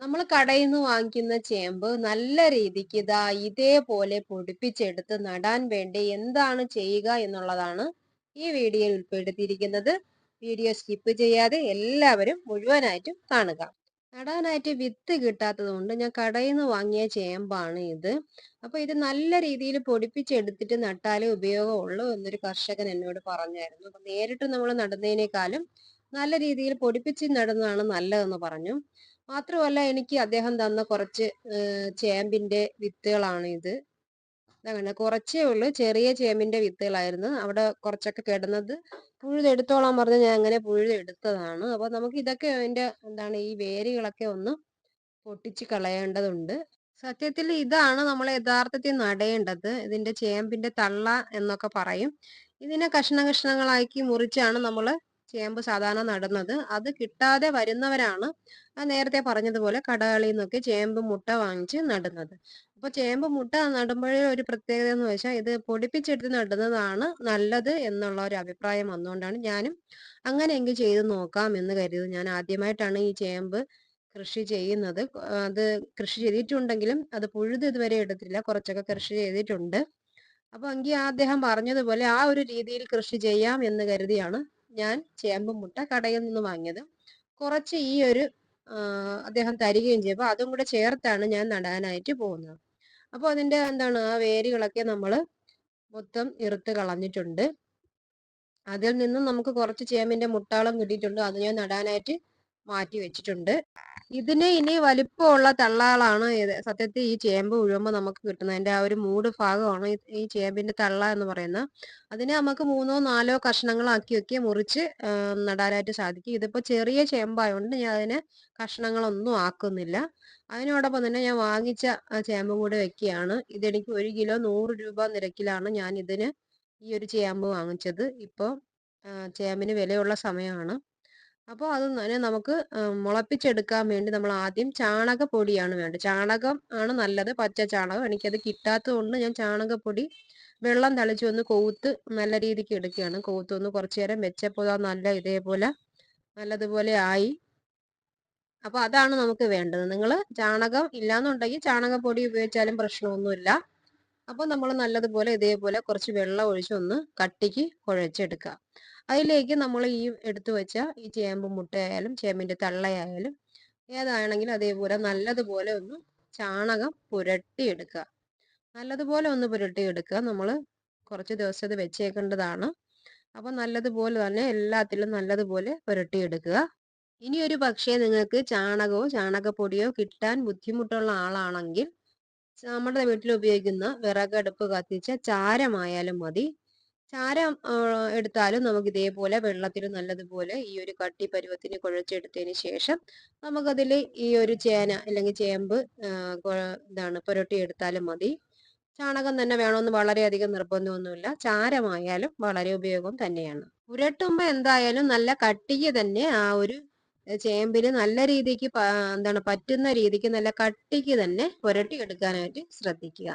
നമ്മൾ കടയിൽ നിന്ന് വാങ്ങിക്കുന്ന ചേമ്പ് നല്ല രീതിക്ക് ഇതാ ഇതേപോലെ പൊടിപ്പിച്ചെടുത്ത് നടാൻ വേണ്ടി എന്താണ് ചെയ്യുക എന്നുള്ളതാണ് ഈ വീഡിയോയിൽ ഉൾപ്പെടുത്തിയിരിക്കുന്നത്. വീഡിയോ സ്കിപ്പ് ചെയ്യാതെ എല്ലാവരും മുഴുവനായിട്ടും കാണുക. നടാനായിട്ട് വിത്ത് കിട്ടാത്തത് കൊണ്ട് ഞാൻ കടയിൽ നിന്ന് വാങ്ങിയ ചേമ്പാണ് ഇത്. അപ്പൊ ഇത് നല്ല രീതിയിൽ പൊടിപ്പിച്ചെടുത്തിട്ട് നട്ടാലേ ഉപയോഗമുള്ളൂ എന്നൊരു കർഷകൻ എന്നോട് പറഞ്ഞായിരുന്നു. അപ്പൊ നേരിട്ട് നമ്മൾ നടുന്നതിനേക്കാളും നല്ല രീതിയിൽ പൊടിപ്പിച്ച് നടുന്നതാണ് നല്ലതെന്ന് പറഞ്ഞു. മാത്രമല്ല എനിക്ക് അദ്ദേഹം തന്ന കുറച്ച് ചേമ്പിന്റെ വിത്തുകളാണ് ഇത്. അങ്ങനെ കുറച്ചേ ഉള്ളൂ. ചെറിയ ചേമ്പിന്റെ വിത്തുകളായിരുന്നു. അവിടെ കുറച്ചൊക്കെ കിടന്നത്. പുഴുതെടുത്തോളാൻ പറഞ്ഞ് ഞാൻ അങ്ങനെ പുഴുതെടുത്തതാണ്. അപ്പൊ നമുക്ക് ഇതൊക്കെ അതിന്റെ എന്താണ് ഈ വേരുകളൊക്കെ ഒന്ന് പൊട്ടിച്ച് കളയേണ്ടതുണ്ട്. സത്യത്തിൽ ഇതാണ് നമ്മൾ യഥാർത്ഥത്തിൽ നടേണ്ടത്. ഇതിന്റെ ചേമ്പിന്റെ തള്ള എന്നൊക്കെ പറയും. ഇതിനെ കഷ്ണ കഷ്ണങ്ങളാക്കി മുറിച്ചാണ് നമ്മൾ ചേമ്പ് സാധാരണ നടുന്നത്. അത് കിട്ടാതെ വരുന്നവരാണ് നേരത്തെ പറഞ്ഞതുപോലെ കടകളിൽ നിന്നൊക്കെ ചേമ്പ് മുട്ട വാങ്ങിച്ച് നടുന്നത്. അപ്പോൾ ചേമ്പ് മുട്ട നടുമ്പോഴേ ഒരു പ്രത്യേകത എന്ന് വെച്ചാൽ ഇത് പൊടിപ്പിച്ചെടുത്ത് നടുന്നതാണ് നല്ലത് എന്നുള്ള ഒരു അഭിപ്രായം വന്നുകൊണ്ടാണ് ഞാനും അങ്ങനെയെങ്കിൽ ചെയ്ത് നോക്കാം എന്ന് കരുതി ഞാൻ ആദ്യമായിട്ടാണ് ഈ ചേമ്പ് കൃഷി ചെയ്യുന്നത്. അത് കൃഷി ചെയ്തിട്ടുണ്ടെങ്കിലും അത് പുഴുത് ഇതുവരെ എടുത്തില്ല കുറച്ചൊക്കെ കൃഷി ചെയ്തിട്ടുണ്ട്. അപ്പൊ എങ്കിൽ അദ്ദേഹം പറഞ്ഞതുപോലെ ആ ഒരു രീതിയിൽ കൃഷി ചെയ്യാം എന്ന് കരുതിയാണ് ഞാൻ ചേമ്പ് മുട്ട കടയിൽ നിന്ന് വാങ്ങിയത്. കുറച്ച് ഈ ഒരു അദ്ദേഹം തരികയും ചെയ്യും അതും കൂടെ ചേർത്താണ് ഞാൻ നടാനായിട്ട് പോകുന്നത്. അപ്പോൾ അതിന്റെ എന്താണ് ആ വേരുകളൊക്കെ നമ്മൾ മൊത്തം ഇറുത്ത് കളഞ്ഞിട്ടുണ്ട്. അതിൽ നിന്നും നമുക്ക് കുറച്ച് ചേമ്പിന്റെ മുട്ടാളം കിട്ടിയിട്ടുണ്ട്. അത് ഞാൻ നടാനായിട്ട് മാറ്റി വെച്ചിട്ടുണ്ട്. ഇതിന് ഇനി വലിപ്പമുള്ള തള്ളാളാണ് സത്യത്തിൽ ഈ ചേമ്പ് ഉഴുമ്പോ നമുക്ക് കിട്ടുന്നത്. ആ ഒരു മൂട് ഭാഗമാണ് ഈ ചേമ്പിന്റെ തള്ള എന്ന് പറയുന്നത്. അതിനെ നമുക്ക് മൂന്നോ നാലോ കഷ്ണങ്ങളാക്കി ഒക്കെ മുറിച്ച് നടാനായിട്ട് സാധിക്കും. ഇതിപ്പോ ചെറിയ ചേമ്പായതുകൊണ്ട് ഞാൻ അതിനെ കഷ്ണങ്ങളൊന്നും ആക്കുന്നില്ല. അതിനോടൊപ്പം തന്നെ ഞാൻ വാങ്ങിച്ച ചേമ്പും കൂടെ വെക്കുകയാണ്. ഇതെനിക്ക് ഒരു കിലോ നൂറ് രൂപ നിരക്കിലാണ് ഞാൻ ഇതിന് ഈ ഒരു ചേമ്പ് വാങ്ങിച്ചത്. ഇപ്പോൾ ചേമ്പിന് വിലയുള്ള സമയമാണ്. അപ്പോൾ അത് തന്നെ നമുക്ക് മുളപ്പിച്ചെടുക്കാൻ വേണ്ടി നമ്മൾ ആദ്യം ചാണകപ്പൊടിയാണ് വേണ്ടത്. ചാണകം ആണ് നല്ലത് പച്ച ചാണകം. എനിക്കത് കിട്ടാത്തത് കൊണ്ട് ഞാൻ ചാണകപ്പൊടി വെള്ളം തളിച്ചു ഒന്ന് കൊവുത്ത് നല്ല രീതിക്ക് എടുക്കുകയാണ്. കൊവുത്ത് ഒന്ന് കുറച്ചു നേരം വെച്ചപ്പോൾ നല്ല ഇതേപോലെ നല്ലതുപോലെ ആയി. അപ്പോൾ അതാണ് നമുക്ക് വേണ്ടത്. നിങ്ങൾ ചാണകം ഇല്ലാന്നുണ്ടെങ്കിൽ ചാണകപ്പൊടി ഉപയോഗിച്ചാലും പ്രശ്നമൊന്നുമില്ല. അപ്പോൾ നമ്മൾ നല്ലതുപോലെ ഇതേപോലെ കുറച്ച് വെള്ളം ഒഴിച്ച് ഒന്ന് കട്ടിക്ക് കുഴച്ചെടുക്കുക. അതിലേക്ക് നമ്മൾ ഈ എടുത്തു വെച്ച ഈ ചേമ്പ് മുട്ടയായാലും ചേമ്പിന്റെ തള്ളയായാലും ഏതാണെങ്കിലും അതേപോലെ നല്ലതുപോലെ ഒന്ന് ചാണകം പുരട്ടിയെടുക്കുക. നല്ലതുപോലെ ഒന്ന് പുരട്ടിയെടുക്കുക. നമ്മൾ കുറച്ച് ദിവസം ഇത് വെച്ചേക്കേണ്ടതാണ്. അപ്പോൾ നല്ലതുപോലെ തന്നെ എല്ലാത്തിലും നല്ലതുപോലെ പുരട്ടിയെടുക്കുക. ഇനി ഒരു പക്ഷേ നിങ്ങൾക്ക് ചാണകമോ ചാണകപ്പൊടിയോ കിട്ടാൻ ബുദ്ധിമുട്ടുള്ള ആളാണെങ്കിൽ നമ്മുടെ വീട്ടിൽ ഉപയോഗിക്കുന്ന വിറകടുപ്പ് കത്തിച്ച ചാരമായാലും മതി. ചാരം എടുത്താലും നമുക്ക് ഇതേപോലെ വെള്ളത്തിൽ നല്ലതുപോലെ ഈ ഒരു കട്ടി പരുവത്തിന് കുഴച്ചെടുത്തതിന് ശേഷം നമുക്കതിൽ ഈ ഒരു ചേന അല്ലെങ്കിൽ ചേമ്പ് ഇതാണ് പുരട്ടി എടുത്താലും മതി. ചാണകം തന്നെ വേണമെന്ന് വളരെയധികം നിർബന്ധമൊന്നുമില്ല. ചാരമായാലും വളരെ ഉപയോഗം തന്നെയാണ്. പുരട്ടുമ്പോൾ എന്തായാലും നല്ല കട്ടിക്ക് തന്നെ ആ ഒരു ചേമ്പിന് നല്ല രീതിക്ക് എന്താണ് പറ്റുന്ന രീതിക്ക് നല്ല കട്ടിക്ക് തന്നെ പുരട്ടി എടുക്കാനായിട്ട് ശ്രദ്ധിക്കുക.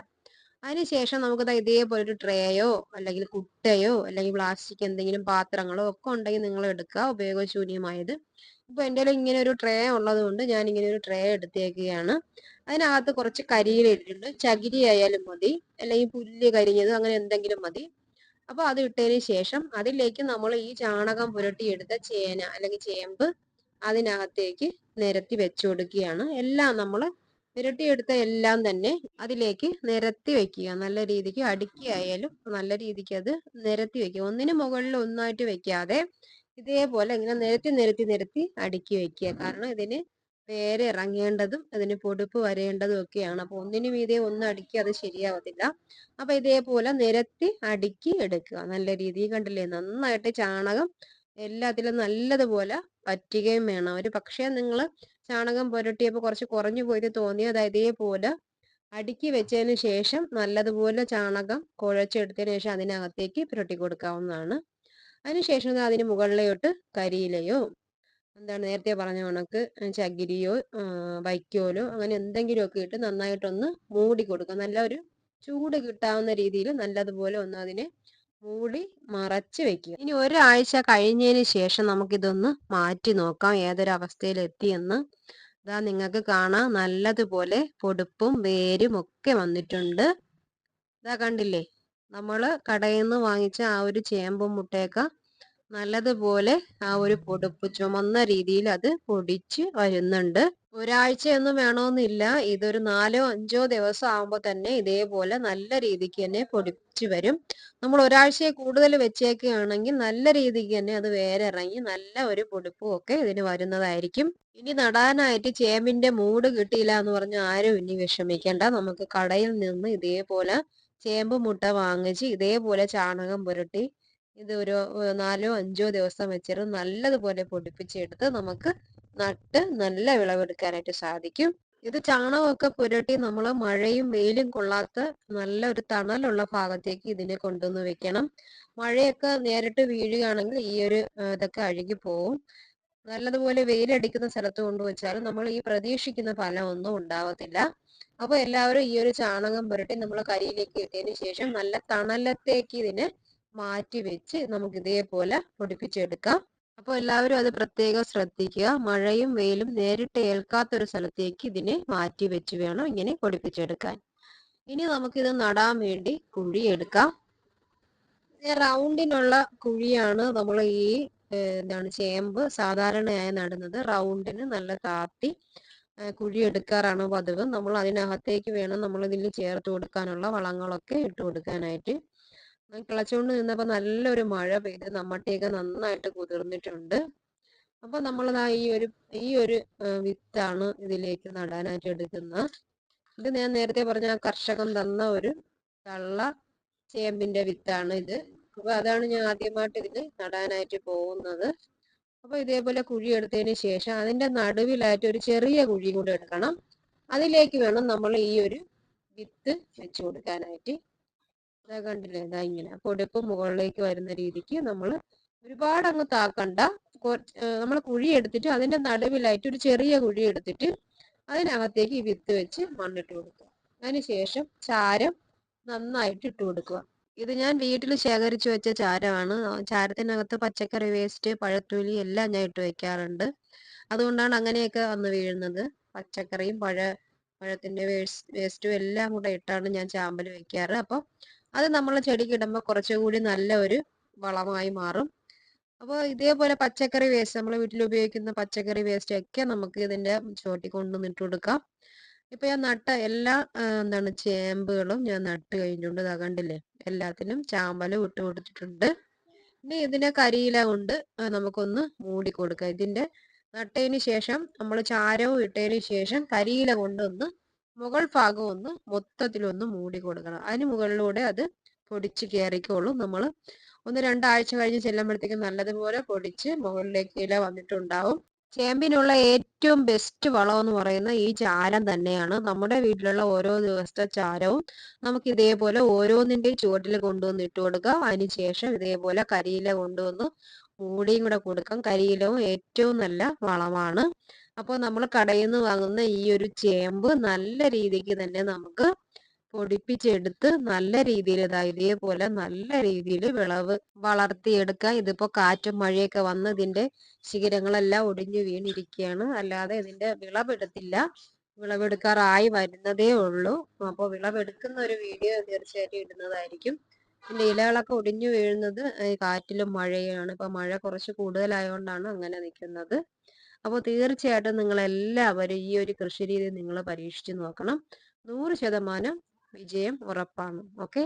അതിനുശേഷം നമുക്ക് ഇതേപോലെ ഒരു ട്രേയോ അല്ലെങ്കിൽ കുട്ടയോ അല്ലെങ്കിൽ പ്ലാസ്റ്റിക് എന്തെങ്കിലും പാത്രങ്ങളോ ഒക്കെ ഉണ്ടെങ്കിൽ നിങ്ങൾ എടുക്കുക. ഉപയോഗശൂന്യമായത്. ഇപ്പൊ എന്റെ ഇങ്ങനെ ഒരു ട്രേ ഉള്ളത് കൊണ്ട് ഞാൻ ഇങ്ങനെ ഒരു ട്രേ എടുത്തേക്കുകയാണ്. അതിനകത്ത് കുറച്ച് കരിയിൽ ഇട്ടിട്ടുണ്ട്. ചകിരി ആയാലും മതി. അല്ലെങ്കിൽ പുല്ല് കരിഞ്ഞത് അങ്ങനെ എന്തെങ്കിലും മതി. അപ്പൊ അത് ഇട്ടതിന് ശേഷം അതിലേക്ക് നമ്മൾ ഈ ചാണകം പുരട്ടിയെടുത്ത ചേന അല്ലെങ്കിൽ ചേമ്പ് അതിനകത്തേക്ക് നിരത്തി വെച്ചു കൊടുക്കുകയാണ്. എല്ലാം നമ്മൾ പുരട്ടിയെടുത്ത എല്ലാം തന്നെ അതിലേക്ക് നിരത്തി വെക്കുക. നല്ല രീതിക്ക് അടുക്കിയായാലും നല്ല രീതിക്ക് അത് നിരത്തി വെക്കുക. ഒന്നിന് മുകളിൽ ഒന്നായിട്ട് വെക്കാതെ ഇതേപോലെ ഇങ്ങനെ നിരത്തി നിരത്തി നിരത്തി അടുക്കി വെക്കുക. കാരണം ഇതിന് പേര് ഇറങ്ങേണ്ടതും അതിന് പൊടുപ്പ് വരേണ്ടതും ഒക്കെയാണ്. അപ്പൊ ഒന്നിനു മീതെ ഒന്ന് അടുക്കി അത് ശരിയാവത്തില്ല. അപ്പൊ ഇതേപോലെ നിരത്തി അടുക്കി എടുക്കുക. നല്ല രീതിയിൽ കണ്ടില്ലേ? നന്നായിട്ട് ചാണകം എല്ലാത്തിലും നല്ലതുപോലെ പറ്റുകയും വേണം. ഒരു പക്ഷേ നിങ്ങൾ ചാണകം പുരട്ടിയപ്പോൾ കുറച്ച് കുറഞ്ഞു പോയിട്ട് തോന്നിയത് ഇതേപോലെ അടുക്കി വെച്ചതിന് ശേഷം നല്ലതുപോലെ ചാണകം കുഴച്ചെടുത്തതിന് ശേഷം അതിനകത്തേക്ക് പുരട്ടി കൊടുക്കാവുന്നതാണ്. അതിനുശേഷം അതിന് മുകളിലോട്ട് കരിയിലയോ എന്താണ് നേരത്തെ പറഞ്ഞ കണക്ക് ചകിരിയോ വൈക്കോലോ അങ്ങനെ എന്തെങ്കിലുമൊക്കെ ഇട്ട് നന്നായിട്ടൊന്ന് മൂടി കൊടുക്കുക. നല്ല ഒരു ചൂട് കിട്ടാവുന്ന രീതിയിൽ നല്ലതുപോലെ ഒന്ന് അതിനെ മൂടി മറച്ച് വെക്കുക. ഇനി ഒരാഴ്ച കഴിഞ്ഞതിന് ശേഷം നമുക്കിതൊന്ന് മാറ്റി നോക്കാം. ഏതൊരവസ്ഥയിൽ എത്തിയെന്ന് ഇതാ നിങ്ങൾക്ക് കാണാം. നല്ലതുപോലെ പൊടുപ്പും വേരും ഒക്കെ വന്നിട്ടുണ്ട്. ഇതാ കണ്ടില്ലേ? നമ്മൾ കടയിൽ നിന്ന് വാങ്ങിച്ച ആ ഒരു ചേമ്പും മുട്ടയൊക്കെ നല്ലതുപോലെ ആ ഒരു പൊടുപ്പ് ചുമന്ന രീതിയിൽ അത് പൊടിച്ച് വരുന്നുണ്ട്. ഒരാഴ്ചയൊന്നും വേണമെന്നില്ല ഇതൊരു നാലോ അഞ്ചോ ദിവസം ആകുമ്പോൾ തന്നെ ഇതേപോലെ നല്ല രീതിക്ക് തന്നെ പൊടിച്ച് വരും. നമ്മൾ ഒരാഴ്ചയെ കൂടുതൽ വെച്ചേക്കുകയാണെങ്കിൽ നല്ല രീതിക്ക് തന്നെ അത് വേറെ നല്ല ഒരു പൊടിപ്പും ഒക്കെ ഇതിന് വരുന്നതായിരിക്കും. ഇനി നടാനായിട്ട് ചേമ്പിന്റെ മൂട് കിട്ടിയില്ല എന്ന് പറഞ്ഞ് ആരും ഇനി വിഷമിക്കേണ്ട. നമുക്ക് കടയിൽ നിന്ന് ഇതേപോലെ ചേമ്പ് മുട്ട വാങ്ങിച്ച് ഇതേപോലെ ചാണകം പുരട്ടി ഇത് ഒരു നാലോ അഞ്ചോ ദിവസം വെച്ചിട്ട് നല്ലതുപോലെ പൊടിപ്പിച്ചെടുത്ത് നമുക്ക് നട്ട് നല്ല വിളവെടുക്കാനായിട്ട് സാധിക്കും. ഇത് ചാണകമൊക്കെ പുരട്ടി നമ്മൾ മഴയും വെയിലും കൊള്ളാത്ത നല്ല ഒരു തണലുള്ള ഭാഗത്തേക്ക് ഇതിനെ കൊണ്ടുവന്ന് വെക്കണം. മഴയൊക്കെ നേരിട്ട് വീഴുകയാണെങ്കിൽ ഈ ഒരു ഇതൊക്കെ അഴുകി പോവും. നല്ലതുപോലെ വെയിലടിക്കുന്ന സ്ഥലത്ത് കൊണ്ടുവച്ചാൽ നമ്മൾ ഈ പ്രതീക്ഷിക്കുന്ന ഫലം ഒന്നും ഉണ്ടാവത്തില്ല. അപ്പോൾ എല്ലാവരും ഈ ഒരു ചാണകം പുരട്ടി നമ്മൾ കരിയിലേക്ക് ഇട്ടതിന് ശേഷം നല്ല തണലത്തേക്ക് ഇതിനെ മാറ്റി വെച്ച് നമുക്ക് ഇതേപോലെ പൊടിപ്പിച്ചെടുക്കാം. അപ്പോൾ എല്ലാവരും അത് പ്രത്യേകം ശ്രദ്ധിക്കുക. മഴയും വെയിലും നേരിട്ട് ഏൽക്കാത്ത ഒരു സ്ഥലത്തേക്ക് ഇതിനെ മാറ്റി വെച്ച് വേണം ഇങ്ങനെ പൊടിപ്പിച്ചെടുക്കാൻ. ഇനി നമുക്കിത് നടാൻ വേണ്ടി കുഴി എടുക്കാം റൗണ്ടിനുള്ള കുഴിയാണ് നമ്മൾ ഈ എന്താണ് ചേമ്പ് സാധാരണയായി നടുന്നത്. റൗണ്ടിന് നല്ല താത്തി കുഴി എടുക്കാറാണ് പതിവ്. നമ്മൾ അതിനകത്തേക്ക് വേണം നമ്മൾ ഇതിൽ ചേർത്ത് കൊടുക്കാനുള്ള വളങ്ങളൊക്കെ ഇട്ട് കൊടുക്കാനായിട്ട്. കിളച്ചുകൊണ്ട് നിന്നപ്പോൾ നല്ലൊരു മഴ പെയ്ത് നമ്മട്ടിയൊക്കെ നന്നായിട്ട് കുതിർന്നിട്ടുണ്ട്. അപ്പൊ നമ്മളതാ ഈ ഒരു ഈ ഒരു വിത്താണ് ഇതിലേക്ക് നടാനായിട്ട് എടുക്കുന്നത് ഇത് ഞാൻ നേരത്തെ പറഞ്ഞ കർഷകൻ തന്ന ഒരു തള്ള ചേമ്പിന്റെ വിത്താണ് ഇത്. അപ്പൊ അതാണ് ഞാൻ ആദ്യമായിട്ട് ഇതിന് നടാനായിട്ട് പോകുന്നത്. അപ്പൊ ഇതേപോലെ കുഴി എടുത്തതിന് ശേഷം അതിന്റെ നടുവിലായിട്ട് ഒരു ചെറിയ കുഴി കൂടെ എടുക്കണം. അതിലേക്ക് വേണം നമ്മൾ ഈ ഒരു വിത്ത് വെച്ചു കൊടുക്കാനായിട്ട്. ഇതാ കണ്ടില്ലേ? ഇതാ ഇങ്ങനെ. കൊടുപ്പ് മുകളിലേക്ക് വരുന്ന രീതിക്ക് നമ്മൾ ഒരുപാട് അങ്ങ് താക്കണ്ട. നമ്മൾ കുഴി എടുത്തിട്ട് അതിന്റെ നടുവിലായിട്ട് ഒരു ചെറിയ കുഴി എടുത്തിട്ട് അതിനകത്തേക്ക് ഈ വിത്ത് വെച്ച് മണ്ണിട്ട് കൊടുക്കുക. അതിനുശേഷം ചാരം നന്നായിട്ട് ഇട്ട് കൊടുക്കുക. ഇത് ഞാൻ വീട്ടിൽ ശേഖരിച്ചു വെച്ച ചാരമാണ്. ചാരത്തിനകത്ത് പച്ചക്കറി വേസ്റ്റ് പഴത്തൊലി എല്ലാം ഞാൻ ഇട്ട് വെക്കാറുണ്ട്. അതുകൊണ്ടാണ് അങ്ങനെയൊക്കെ വന്ന് വീഴുന്നത്. പച്ചക്കറിയും പഴ പഴത്തിന്റെ വേസ്റ്റും എല്ലാം കൂടെ ഇട്ടാണ് ഞാൻ ചാമ്പൽ വെക്കാറ്. അപ്പം അത് നമ്മൾ ചെടിക്ക് ഇടുമ്പോൾ കുറച്ചുകൂടി നല്ല ഒരു വളമായി മാറും. അപ്പോൾ ഇതേപോലെ പച്ചക്കറി വേസ്റ്റ് നമ്മൾ വീട്ടിൽ ഉപയോഗിക്കുന്ന പച്ചക്കറി വേസ്റ്റ് ഒക്കെ നമുക്ക് ഇതിന്റെ ചോട്ടി കൊണ്ട് ഇട്ട് കൊടുക്കാം. ഇപ്പൊ ഞാൻ നട്ട എല്ലാ എന്താണ് ചേമ്പുകളും ഞാൻ നട്ട് കഴിഞ്ഞുകൊണ്ട് ഇതാ കണ്ടില്ലേ? എല്ലാത്തിനും ചാമ്പലും ഇട്ട് കൊടുത്തിട്ടുണ്ട്. ഇനി ഇതിനെ കരിയില കൊണ്ട് നമുക്കൊന്ന് മൂടി കൊടുക്കാം. ഇതിന്റെ നട്ടതിന് ശേഷം നമ്മൾ ചാരവും ഇട്ടതിന് ശേഷം കരിയില കൊണ്ടൊന്ന് മുകൾ ഭാഗം ഒന്ന് മൊത്തത്തിലൊന്ന് മൂടി കൊടുക്കണം. അതിന് മുകളിലൂടെ അത് പൊടിച്ച് കയറിക്കോളും നമ്മൾ ഒന്ന് രണ്ടാഴ്ച കഴിഞ്ഞ് ചെല്ലുമ്പോഴത്തേക്കും നല്ലതുപോലെ പൊടിച്ച് മുകളിലേക്ക് ഇല വന്നിട്ടുണ്ടാവും. ചേമ്പിനുള്ള ഏറ്റവും ബെസ്റ്റ് വളം എന്ന് പറയുന്ന ഈ ചാരം തന്നെയാണ്. നമ്മുടെ വീട്ടിലുള്ള ഓരോ ദിവസത്തെ ചാരവും നമുക്ക് ഇതേപോലെ ഓരോന്നിന്റെയും ചുവട്ടിൽ കൊണ്ടുവന്ന് ഇട്ട് കൊടുക്കാം അതിനുശേഷം ഇതേപോലെ കരിയില കൊണ്ടുവന്ന് മൂടിയും കൂടെ കൊടുക്കാം. കരിയിലവും ഏറ്റവും നല്ല വളമാണ്. അപ്പോൾ നമ്മൾ കടയിൽ നിന്ന് വാങ്ങുന്ന ഈ ഒരു ചേമ്പ് നല്ല രീതിക്ക് തന്നെ നമുക്ക് പൊടിപ്പിച്ചെടുത്ത് നല്ല രീതിയിൽ ഇതാ ഇതേപോലെ നല്ല രീതിയിൽ വിളവ് വളർത്തിയെടുക്കാം. ഇതിപ്പോ കാറ്റും മഴയൊക്കെ വന്ന് ഇതിന്റെ ശിഖരങ്ങളെല്ലാം ഒടിഞ്ഞു വീണിരിക്കുകയാണ്. അല്ലാതെ ഇതിന്റെ വിളവെടുത്തില്ല. വിളവെടുക്കാറായി വരുന്നതേ ഉള്ളൂ. അപ്പോൾ വിളവെടുക്കുന്ന ഒരു വീഡിയോ തീർച്ചയായിട്ടും ഇടുന്നതായിരിക്കും. ഇതിന്റെ ഇലകളൊക്കെ ഒടിഞ്ഞു വീഴുന്നത് കാറ്റിലും മഴയാണ്. ഇപ്പൊ മഴ കുറച്ച് കൂടുതലായതുകൊണ്ടാണ് അങ്ങനെ നിൽക്കുന്നത്. അപ്പോൾ തീർച്ചയായിട്ടും നിങ്ങൾ എല്ലാവരും ഈ ഒരു കൃഷി രീതി നിങ്ങൾ പരീക്ഷിച്ചു നോക്കണം. നൂറ് ശതമാനം വിജയം ഉറപ്പാണ്. ഓക്കെ?